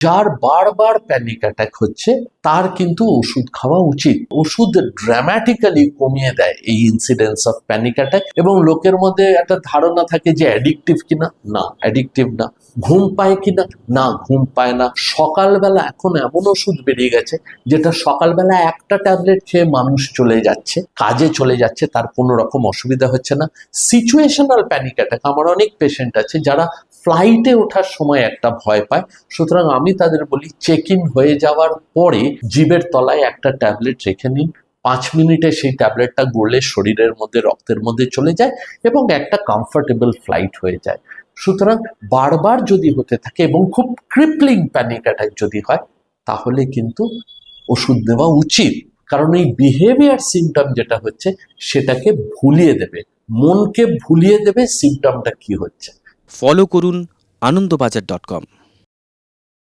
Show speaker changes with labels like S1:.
S1: যার বারবার panic attack হচ্ছে তার কিন্তু ওষুধ খাওয়া উচিত। ওষুধ ড্রামাটিক্যালি কমিয়ে দেয় এই ইনসিডেন্স অফ প্যানিক অ্যাটাক এবং লোকের মধ্যে একটা ধারণা থাকে যে অ্যাডিকটিভ কিনা? না অ্যাডিকটিভ না। ঘুম পায় কিনা? না, ঘুম পায় না। সকালবেলা এখন এমন ওষুধ বেরিয়ে গেছে যেটা সকালবেলা একটা ট্যাবলেট খেয়ে মানুষ চলে যাচ্ছে, কাজে চলে যাচ্ছে, তার কোনো রকম অসুবিধা হচ্ছে না। সিচুয়েশনাল প্যানিক অ্যাটাক আমার অনেক পেশেন্ট আছে যারা ফ্লাইটে ওঠার সময় একটা ভয় পায়। সুতরাং আমি তাদের বলি চেক ইন হয়ে যাওয়ার পরে জিভের তলায় একটা ট্যাবলেট রেখে নিন। পাঁচ মিনিটে সেই ট্যাবলেটটা গড়লে শরীরের মধ্যে, রক্তের মধ্যে চলে যায় এবং একটা কমফর্টেবল ফ্লাইট হয়ে যায়। সুতরাং বারবার যদি হতে থাকে এবং খুব ক্রিপলিং প্যানিক অ্যাটাক যদি হয়, তাহলে কিন্তু ওষুধ দেওয়া উচিত। কারণ এই বিহেভিয়ার সিমটম যেটা হচ্ছে, সেটাকে ভুলিয়ে দেবে। মনকে ভুলিয়ে দেবে সিমটমটা কি হচ্ছে।
S2: ফলো করুন আনন্দবাজার ডট কম